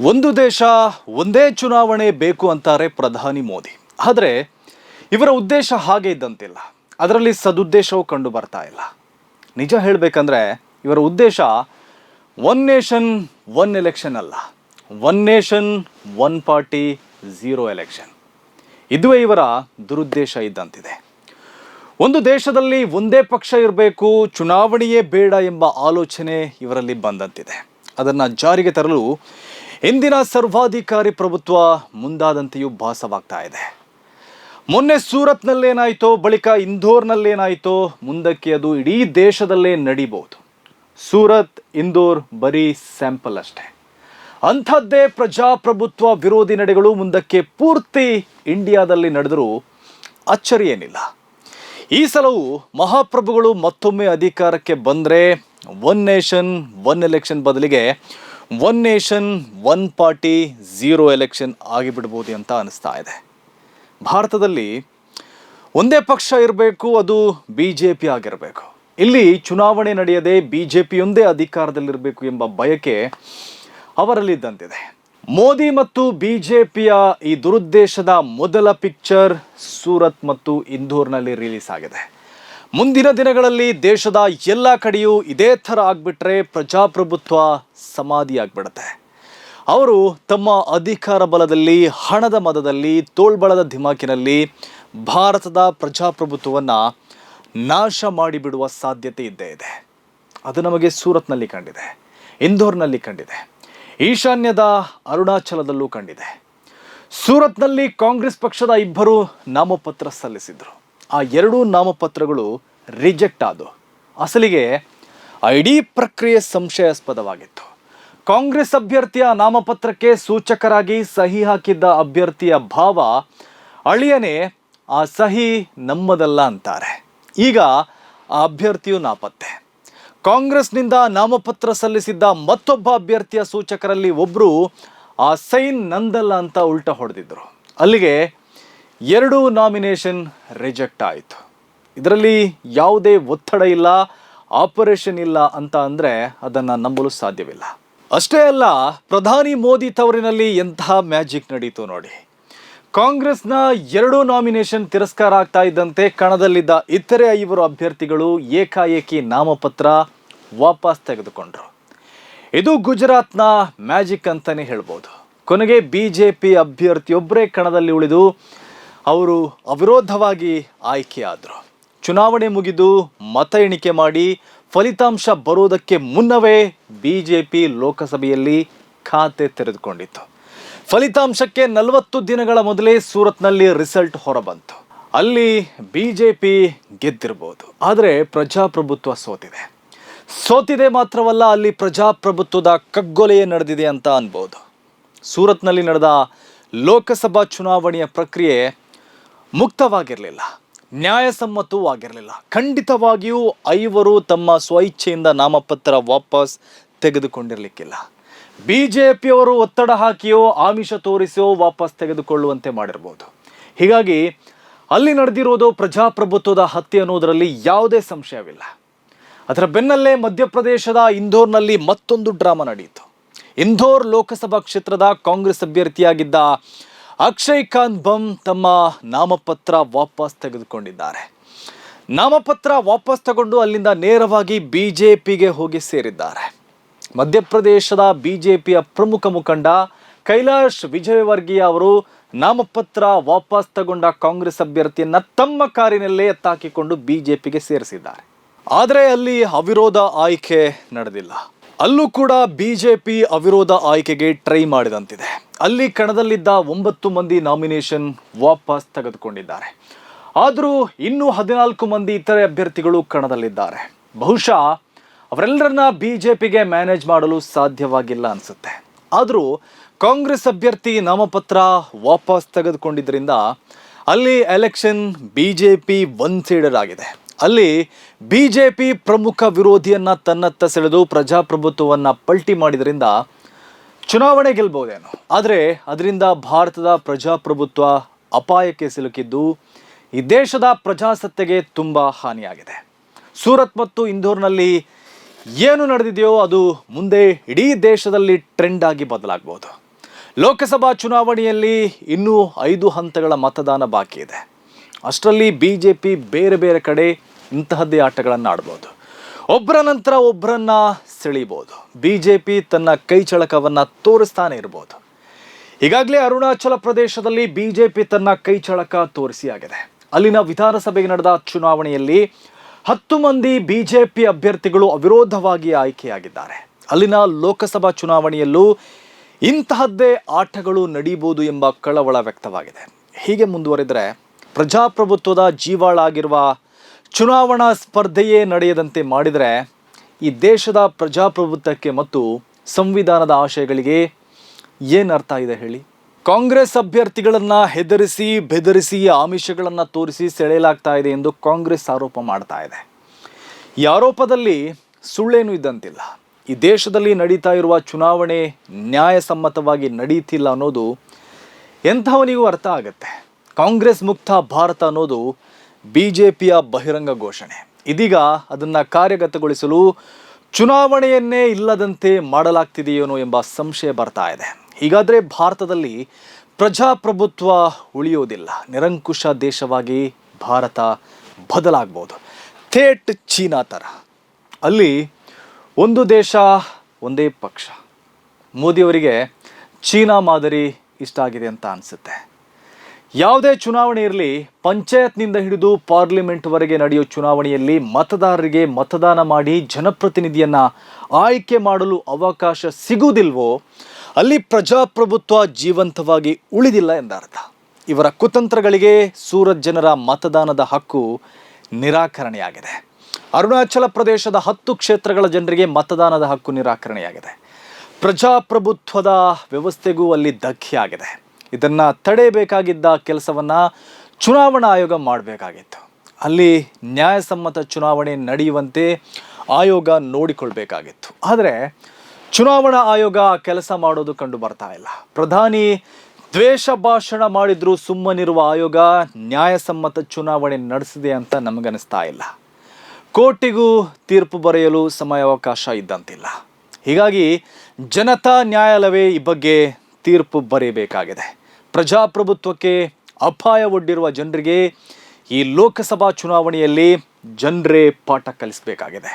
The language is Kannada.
ಒಂದು ದೇಶ, ಒಂದೇ ಚುನಾವಣೆ ಬೇಕು ಅಂತಾರೆ ಪ್ರಧಾನಿ ಮೋದಿ. ಆದರೆ ಇವರ ಉದ್ದೇಶ ಹಾಗೆ ಇದ್ದಂತಿಲ್ಲ. ಅದರಲ್ಲಿ ಸದುದ್ದೇಶವು ಕಂಡು ಬರ್ತಾ ಇಲ್ಲ. ನಿಜ ಹೇಳಬೇಕಂದ್ರೆ ಇವರ ಉದ್ದೇಶ ಒನ್ ನೇಷನ್ ಒನ್ ಎಲೆಕ್ಷನ್ ಅಲ್ಲ. One nation one party zero election ಇದುವೇ ಇವರ ದುರುದ್ದೇಶ ಇದ್ದಂತಿದೆ. ಒಂದು ದೇಶದಲ್ಲಿ ಒಂದೇ ಪಕ್ಷ ಇರಬೇಕು, ಚುನಾವಣೆಯೇ ಬೇಡ ಎಂಬ ಆಲೋಚನೆ ಇವರಲ್ಲಿ ಬಂದಂತಿದೆ. ಅದನ್ನು ಜಾರಿಗೆ ತರಲು ಇಂದಿನ ಸರ್ವಾಧಿಕಾರಿ ಪ್ರಭುತ್ವ ಮುಂದಾದಂತೆಯೂ ಭಾಸವಾಗ್ತಾ ಇದೆ. ಮೊನ್ನೆ ಸೂರತ್ನಲ್ಲೇನಾಯಿತೋ, ಬಳಿಕ ಇಂದೋರ್ನಲ್ಲೇನಾಯಿತೋ, ಮುಂದಕ್ಕೆ ಅದು ಇಡೀ ದೇಶದಲ್ಲೇ ನಡೀಬಹುದು. ಸೂರತ್, ಇಂದೋರ್ ಬರೀ ಸ್ಯಾಂಪಲ್ ಅಷ್ಟೇ. ಅಂಥದ್ದೇ ಪ್ರಜಾಪ್ರಭುತ್ವ ವಿರೋಧಿ ನಡೆಗಳು ಮುಂದಕ್ಕೆ ಪೂರ್ತಿ ಇಂಡಿಯಾದಲ್ಲಿ ನಡೆದರೂ ಅಚ್ಚರಿ ಏನಿಲ್ಲ ಈ ಸಲವು ಮಹಾಪ್ರಭುಗಳು ಮತ್ತೊಮ್ಮೆ ಅಧಿಕಾರಕ್ಕೆ ಬಂದರೆ ಒನ್ ನೇಷನ್ ಒನ್ ಎಲೆಕ್ಷನ್ ಬದಲಿಗೆ one nation one party zero election ಆಗಿಬಿಡ್ಬೋದು ಅಂತ ಅನಿಸ್ತಾ ಇದೆ. ಭಾರತದಲ್ಲಿ ಒಂದೇ ಪಕ್ಷ ಇರಬೇಕು, ಅದು ಬಿ ಜೆ ಪಿ ಆಗಿರಬೇಕು. ಇಲ್ಲಿ ಚುನಾವಣೆ ನಡೆಯದೆ ಬಿ ಜೆ ಪಿಯೊಂದೇ ಅಧಿಕಾರದಲ್ಲಿರಬೇಕು ಎಂಬ ಬಯಕೆ ಅವರಲ್ಲಿದ್ದಂತಿದೆ ಮೋದಿ ಮತ್ತು ಬಿ ಜೆ ಪಿಯ ಈ ದುರುದ್ದೇಶದ ಮೊದಲ ಪಿಕ್ಚರ್ ಸೂರತ್ ಮತ್ತು ಇಂದೋರ್ನಲ್ಲಿ ರಿಲೀಸ್ ಆಗಿದೆ. ಮುಂದಿನ ದಿನಗಳಲ್ಲಿ ದೇಶದ ಎಲ್ಲ ಕಡೆಯೂ ಇದೇ ಥರ ಆಗ್ಬಿಟ್ರೆ ಪ್ರಜಾಪ್ರಭುತ್ವ ಸಮಾಧಿ ಆಗ್ಬಿಡುತ್ತೆ ಅವರು ತಮ್ಮ ಅಧಿಕಾರ ಬಲದಲ್ಲಿ, ಹಣದ ಮದದಲ್ಲಿ, ತೋಳ್ಬಳದ ಧಿಮಾಕಿನಲ್ಲಿ ಭಾರತದ ಪ್ರಜಾಪ್ರಭುತ್ವವನ್ನು ನಾಶ ಮಾಡಿಬಿಡುವ ಸಾಧ್ಯತೆ ಇದ್ದೇ ಇದೆ. ಅದು ನಮಗೆ ಸೂರತ್ನಲ್ಲಿ ಕಂಡಿದೆ, ಇಂದೋರ್ನಲ್ಲಿ ಕಂಡಿದೆ, ಈಶಾನ್ಯದ ಅರುಣಾಚಲದಲ್ಲೂ ಕಂಡಿದೆ. ಸೂರತ್ನಲ್ಲಿ ಕಾಂಗ್ರೆಸ್ ಪಕ್ಷದ ಇಬ್ಬರು ನಾಮಪತ್ರ ಸಲ್ಲಿಸಿದ್ರು. ಆ ಎರಡೂ ನಾಮಪತ್ರಗಳು ರಿಜೆಕ್ಟ್ ಆದವು. ಅಸಲಿಗೆ ಇಡೀ ಪ್ರಕ್ರಿಯೆ ಸಂಶಯಾಸ್ಪದವಾಗಿತ್ತು. ಕಾಂಗ್ರೆಸ್ ಅಭ್ಯರ್ಥಿಯ ನಾಮಪತ್ರಕ್ಕೆ ಸೂಚಕರಾಗಿ ಸಹಿ ಹಾಕಿದ್ದ ಅಭ್ಯರ್ಥಿಯ ಭಾವ ಅಳಿಯನೇ ಆ ಸಹಿ ನಮ್ಮದಲ್ಲ ಅಂತಾರೆ. ಈಗ ಆ ಅಭ್ಯರ್ಥಿಯು ನಾಪತ್ತೆ. ಕಾಂಗ್ರೆಸ್ನಿಂದ ನಾಮಪತ್ರ ಸಲ್ಲಿಸಿದ್ದ ಮತ್ತೊಬ್ಬ ಅಭ್ಯರ್ಥಿಯ ಸೂಚಕರಲ್ಲಿ ಒಬ್ಬರು ಆ ಸೈನ್ ನಂದಲ್ಲ ಅಂತ ಉಲ್ಟ ಹೊಡೆದಿದ್ರು. ಅಲ್ಲಿಗೆ ಎರಡೂ ನಾಮಿನೇಷನ್ ರಿಜೆಕ್ಟ್ ಆಯಿತು. ಇದರಲ್ಲಿ ಯಾವುದೇ ಒತ್ತಡ ಇಲ್ಲ, ಆಪರೇಷನ್ ಇಲ್ಲ ಅಂತ ಅಂದರೆ ಅದನ್ನು ನಂಬಲು ಸಾಧ್ಯವಿಲ್ಲ. ಅಷ್ಟೇ ಅಲ್ಲ, ಪ್ರಧಾನಿ ಮೋದಿ ತವರಿನಲ್ಲಿ ಎಂತಹ ಮ್ಯಾಜಿಕ್ ನಡೀತು ನೋಡಿ. ಕಾಂಗ್ರೆಸ್ನ ಎರಡೂ ನಾಮಿನೇಷನ್ ತಿರಸ್ಕಾರ ಆಗ್ತಾ ಇದ್ದಂತೆ ಕಣದಲ್ಲಿದ್ದ ಇತರೆ ಐವರು ಅಭ್ಯರ್ಥಿಗಳು ಏಕಾಏಕಿ ನಾಮಪತ್ರ ವಾಪಸ್ ತೆಗೆದುಕೊಂಡರು. ಇದು ಗುಜರಾತ್ನ ಮ್ಯಾಜಿಕ್ ಅಂತಲೇ ಹೇಳ್ಬೋದು. ಕೊನೆಗೆ ಬಿ ಜೆ ಪಿ ಅಭ್ಯರ್ಥಿಯೊಬ್ಬರೇ ಕಣದಲ್ಲಿ ಉಳಿದು ಅವರು ಅವಿರೋಧವಾಗಿ ಆಯ್ಕೆಯಾದರು. ಚುನಾವಣೆ ಮುಗಿದು ಮತ ಎಣಿಕೆ ಮಾಡಿ ಫಲಿತಾಂಶ ಬರೋದಕ್ಕೆ ಮುನ್ನವೇ ಬಿ ಜೆ ಪಿ ಲೋಕಸಭೆಯಲ್ಲಿ ಖಾತೆ ತೆರೆದುಕೊಂಡಿತ್ತು. ಫಲಿತಾಂಶಕ್ಕೆ ನಲವತ್ತು ದಿನಗಳ ಮೊದಲೇ ಸೂರತ್ನಲ್ಲಿ ರಿಸಲ್ಟ್ ಹೊರಬಂತು. ಅಲ್ಲಿ ಬಿ ಜೆ ಪಿ ಗೆದ್ದಿರ್ಬೋದು. ಆದರೆ ಪ್ರಜಾಪ್ರಭುತ್ವ ಸೋತಿದೆ. ಸೋತಿದೆ ಮಾತ್ರವಲ್ಲ, ಅಲ್ಲಿ ಪ್ರಜಾಪ್ರಭುತ್ವದ ಕಗ್ಗೊಲೆಯೇ ನಡೆದಿದೆ ಅಂತ ಅನ್ಬೋದು. ಸೂರತ್ನಲ್ಲಿ ನಡೆದ ಲೋಕಸಭಾ ಚುನಾವಣೆಯ ಪ್ರಕ್ರಿಯೆ ಮುಕ್ತವಾಗಿರಲಿಲ್ಲ ನ್ಯಾಯಸಮ್ಮತವೂ ಆಗಿರಲಿಲ್ಲ ಖಂಡಿತವಾಗಿಯೂ ಐವರು ತಮ್ಮ ಸ್ವಇಚ್ಛೆಯಿಂದ ನಾಮಪತ್ರ ವಾಪಸ್ ತೆಗೆದುಕೊಂಡಿರಲಿಕ್ಕಿಲ್ಲ. ಬಿ ಜೆ ಪಿಯವರು ಒತ್ತಡ ಹಾಕಿಯೋ, ಆಮಿಷ ತೋರಿಸಿಯೋ ವಾಪಸ್ ತೆಗೆದುಕೊಳ್ಳುವಂತೆ ಮಾಡಿರ್ಬೋದು. ಹೀಗಾಗಿ ಅಲ್ಲಿ ನಡೆದಿರೋದು ಪ್ರಜಾಪ್ರಭುತ್ವದ ಹತ್ಯೆ ಅನ್ನೋದರಲ್ಲಿ ಯಾವುದೇ ಸಂಶಯವಿಲ್ಲ. ಅದರ ಬೆನ್ನಲ್ಲೇ ಮಧ್ಯಪ್ರದೇಶದ ಇಂದೋರ್ನಲ್ಲಿ ಮತ್ತೊಂದು ಡ್ರಾಮಾ ನಡೆಯಿತು. ಇಂದೋರ್ ಲೋಕಸಭಾ ಕ್ಷೇತ್ರದ ಕಾಂಗ್ರೆಸ್ ಅಭ್ಯರ್ಥಿಯಾಗಿದ್ದ ಅಕ್ಷಯ್ ಖಾನ್ ಬಮ್ ತಮ್ಮ ನಾಮಪತ್ರ ವಾಪಸ್ ತೆಗೆದುಕೊಂಡಿದ್ದಾರೆ. ನಾಮಪತ್ರ ವಾಪಸ್ ತಗೊಂಡು ಅಲ್ಲಿಂದ ನೇರವಾಗಿ ಬಿ ಜೆ ಪಿಗೆ ಹೋಗಿ ಸೇರಿದ್ದಾರೆ. ಮಧ್ಯಪ್ರದೇಶದ ಬಿ ಜೆ ಪಿಯ ಪ್ರಮುಖ ಮುಖಂಡ ಕೈಲಾಶ್ ವಿಜಯವರ್ಗೀಯ ಅವರು ನಾಮಪತ್ರ ವಾಪಸ್ ತಗೊಂಡ ಕಾಂಗ್ರೆಸ್ ಅಭ್ಯರ್ಥಿಯನ್ನು ತಮ್ಮ ಕಾರಿನಲ್ಲೇ ಎತ್ತಾಕಿಕೊಂಡು ಬಿಜೆಪಿಗೆ ಸೇರಿಸಿದ್ದಾರೆ. ಆದರೆ ಅಲ್ಲಿ ಅವಿರೋಧ ಆಯ್ಕೆ ನಡೆದಿಲ್ಲ. ಅಲ್ಲೂ ಕೂಡ ಬಿಜೆಪಿ ಅವಿರೋಧ ಆಯ್ಕೆಗೆ ಟ್ರೈ ಮಾಡಿದಂತಿದೆ. ಅಲ್ಲಿ ಕಣದಲ್ಲಿದ್ದ ಒಂಬತ್ತು ಮಂದಿ ನಾಮಿನೇಷನ್ ವಾಪಸ್ ತೆಗೆದುಕೊಂಡಿದ್ದಾರೆ. ಆದರೂ ಇನ್ನೂ ಹದಿನಾಲ್ಕು ಮಂದಿ ಇತರೆ ಅಭ್ಯರ್ಥಿಗಳು ಕಣದಲ್ಲಿದ್ದಾರೆ. ಬಹುಶಃ ಅವರೆಲ್ಲರನ್ನ ಬಿಜೆಪಿಗೆ ಮ್ಯಾನೇಜ್ ಮಾಡಲು ಸಾಧ್ಯವಾಗಿಲ್ಲ ಅನಿಸುತ್ತೆ. ಆದರೂ ಕಾಂಗ್ರೆಸ್ ಅಭ್ಯರ್ಥಿ ನಾಮಪತ್ರ ವಾಪಸ್ ತೆಗೆದುಕೊಂಡಿದ್ದರಿಂದ ಅಲ್ಲಿ election B J P one cedar ಆಗಿದೆ. ಅಲ್ಲಿ ಬಿ ಜೆ ಪಿ ಪ್ರಮುಖ ವಿರೋಧಿಯನ್ನ ತನ್ನತ್ತ ಸೆಳೆದು ಪ್ರಜಾಪ್ರಭುತ್ವವನ್ನು ಪಲ್ಟಿ ಮಾಡಿದ್ರಿಂದ ಚುನಾವಣೆ ಗೆಲ್ಬೋದೇನೋ ಆದರೆ ಅದರಿಂದ ಭಾರತದ ಪ್ರಜಾಪ್ರಭುತ್ವ ಅಪಾಯಕ್ಕೆ ಸಿಲುಕಿದ್ದು ಈ ದೇಶದ ಪ್ರಜಾಸತ್ತೆಗೆ ತುಂಬ ಹಾನಿಯಾಗಿದೆ. ಸೂರತ್ ಮತ್ತು ಇಂದೋರ್ನಲ್ಲಿ ಏನು ನಡೆದಿದೆಯೋ ಅದು ಮುಂದೆ ಇಡೀ ದೇಶದಲ್ಲಿ ಟ್ರೆಂಡ್ ಆಗಿ ಬದಲಾಗಬಹುದು. ಲೋಕಸಭಾ ಚುನಾವಣೆಯಲ್ಲಿ ಇನ್ನೂ ಐದು ಹಂತಗಳ ಮತದಾನ ಬಾಕಿ ಇದೆ ಅಷ್ಟರಲ್ಲಿ ಬಿ ಜೆ ಪಿ ಬೇರೆ ಬೇರೆ ಕಡೆ ಇಂತಹದ್ದೇ ಆಟಗಳನ್ನು ಆಡ್ಬೋದು ಒಬ್ಬರ ನಂತರ ಒಬ್ಬರನ್ನ ಸೆಳೀಬೋದು. ಬಿ ಜೆ ಪಿ ತನ್ನ ಕೈ ಚಳಕವನ್ನು ತೋರಿಸ್ತಾನೆ ಇರ್ಬೋದು. ಈಗಾಗಲೇ ಅರುಣಾಚಲ ಪ್ರದೇಶದಲ್ಲಿ ಬಿ ಜೆ ಪಿ ತನ್ನ ಕೈ ಚಳಕ ತೋರಿಸಿ ಆಗಿದೆ. ಅಲ್ಲಿನ ವಿಧಾನಸಭೆಗೆ ನಡೆದ ಚುನಾವಣೆಯಲ್ಲಿ ಹತ್ತು ಮಂದಿ ಬಿ ಜೆ ಪಿ ಅಭ್ಯರ್ಥಿಗಳು ಅವಿರೋಧವಾಗಿ ಆಯ್ಕೆಯಾಗಿದ್ದಾರೆ. ಅಲ್ಲಿನ ಲೋಕಸಭಾ ಚುನಾವಣೆಯಲ್ಲೂ ಇಂತಹದ್ದೇ ಆಟಗಳು ನಡೀಬಹುದು ಎಂಬ ಕಳವಳ ವ್ಯಕ್ತವಾಗಿದೆ. ಹೀಗೆ ಮುಂದುವರಿದರೆ ಪ್ರಜಾಪ್ರಭುತ್ವದ ಜೀವಾಳಾಗಿರುವ ಚುನಾವಣಾ ಸ್ಪರ್ಧೆಯೇ ನಡೆಯದಂತೆ ಮಾಡಿದರೆ ಈ ದೇಶದ ಪ್ರಜಾಪ್ರಭುತ್ವಕ್ಕೆ ಮತ್ತು ಸಂವಿಧಾನದ ಆಶಯಗಳಿಗೆ ಏನು ಅರ್ಥ ಇದೆ ಹೇಳಿ? ಕಾಂಗ್ರೆಸ್ ಅಭ್ಯರ್ಥಿಗಳನ್ನು ಹೆದರಿಸಿ, ಬೆದರಿಸಿ, ಆಮಿಷಗಳನ್ನು ತೋರಿಸಿ ಸೆಳೆಯಲಾಗ್ತಾ ಇದೆ ಎಂದು ಕಾಂಗ್ರೆಸ್ ಆರೋಪ ಮಾಡ್ತಾ ಇದೆ. ಈ ಆರೋಪದಲ್ಲಿ ಸುಳ್ಳೇನು ಇದ್ದಂತಿಲ್ಲ. ಈ ದೇಶದಲ್ಲಿ ನಡೀತಾ ಇರುವ ಚುನಾವಣೆ ನ್ಯಾಯಸಮ್ಮತವಾಗಿ ನಡೀತಿಲ್ಲ ಅನ್ನೋದು ಎಂಥವನಿಗೂ ಅರ್ಥ ಆಗುತ್ತೆ. ಕಾಂಗ್ರೆಸ್ ಮುಕ್ತ ಭಾರತ ಅನ್ನೋದು ಬಿ ಜೆ ಪಿಯ ಬಹಿರಂಗ ಘೋಷಣೆ. ಇದೀಗ ಅದನ್ನು ಕಾರ್ಯಗತಗೊಳಿಸಲು ಚುನಾವಣೆಯನ್ನೇ ಇಲ್ಲದಂತೆ ಮಾಡಲಾಗ್ತಿದೆಯೇನೋ ಎಂಬ ಸಂಶಯ ಬರ್ತಾ ಇದೆ. ಹೀಗಾದರೆ ಭಾರತದಲ್ಲಿ ಪ್ರಜಾಪ್ರಭುತ್ವ ಉಳಿಯೋದಿಲ್ಲ. ನಿರಂಕುಶ ದೇಶವಾಗಿ ಭಾರತ ಬದಲಾಗ್ಬೋದು. ಥೇಟ್ ಚೀನಾ ಥರ ಅಲ್ಲಿ ಒಂದು ದೇಶ, ಒಂದೇ ಪಕ್ಷ. ಮೋದಿಯವರಿಗೆ ಚೀನಾ ಮಾದರಿ ಇಷ್ಟ ಆಗಿದೆ ಅಂತ ಅನಿಸುತ್ತೆ. ಯಾವುದೇ ಚುನಾವಣೆ ಇರಲಿ, ಪಂಚಾಯತ್ನಿಂದ ಹಿಡಿದು ಪಾರ್ಲಿಮೆಂಟ್ವರೆಗೆ ನಡೆಯೋ ಚುನಾವಣೆಯಲ್ಲಿ ಮತದಾರರಿಗೆ ಮತದಾನ ಮಾಡಿ ಜನಪ್ರತಿನಿಧಿಯನ್ನು ಆಯ್ಕೆ ಮಾಡಲು ಅವಕಾಶ ಸಿಗುವುದಿಲ್ವೋ, ಅಲ್ಲಿ ಪ್ರಜಾಪ್ರಭುತ್ವ ಜೀವಂತವಾಗಿ ಉಳಿದಿಲ್ಲ ಎಂದರ್ಥ. ಇವರ ಕುತಂತ್ರಗಳಿಗೆ ಸೂರತ್ ಜನರ ಮತದಾನದ ಹಕ್ಕು ನಿರಾಕರಣೆಯಾಗಿದೆ. ಅರುಣಾಚಲ ಪ್ರದೇಶದ ಹತ್ತು ಕ್ಷೇತ್ರಗಳ ಜನರಿಗೆ ಮತದಾನದ ಹಕ್ಕು ನಿರಾಕರಣೆಯಾಗಿದೆ. ಪ್ರಜಾಪ್ರಭುತ್ವದ ವ್ಯವಸ್ಥೆಗೂ ಅಲ್ಲಿ ಧಕ್ಕೆ ಆಗಿದೆ ಇದನ್ನ ತಡೆಯಬೇಕಾಗಿದ್ದ ಕೆಲಸವನ್ನ ಚುನಾವಣಾ ಆಯೋಗ ಮಾಡಬೇಕಾಗಿತ್ತು. ಅಲ್ಲಿ ನ್ಯಾಯಸಮ್ಮತ ಚುನಾವಣೆ ನಡೆಯುವಂತೆ ಆಯೋಗ ನೋಡಿಕೊಳ್ಬೇಕಾಗಿತ್ತು. ಆದರೆ ಚುನಾವಣಾ ಆಯೋಗ ಕೆಲಸ ಮಾಡೋದು ಕಂಡು ಬರ್ತಾ ಇಲ್ಲ. ಪ್ರಧಾನಿ ದ್ವೇಷ ಭಾಷಣ ಮಾಡಿದರೂ ಸುಮ್ಮನಿರುವ ಆಯೋಗ ನ್ಯಾಯಸಮ್ಮತ ಚುನಾವಣೆ ನಡೆಸಿದೆ ಅಂತ ನಮಗನಿಸ್ತಾ ಇಲ್ಲ. ಕೋರ್ಟಿಗೂ ತೀರ್ಪು ಬರೆಯಲು ಸಮಯಾವಕಾಶ ಇದ್ದಂತಿಲ್ಲ. ಹೀಗಾಗಿ ಜನತಾ ನ್ಯಾಯಾಲಯವೇ ಈ ಬಗ್ಗೆ ತೀರ್ಪು ಬರೆಯಬೇಕಾಗಿದೆ ಪ್ರಜಾಪ್ರಭುತ್ವಕ್ಕೆ ಅಪಾಯ ಒಡ್ಡಿರುವ ಜನರಿಗೆ ಈ ಲೋಕಸಭಾ ಚುನಾವಣೆಯಲ್ಲಿ ಜನರೇ ಪಾಠ ಕಲಿಸಬೇಕಾಗಿದೆ.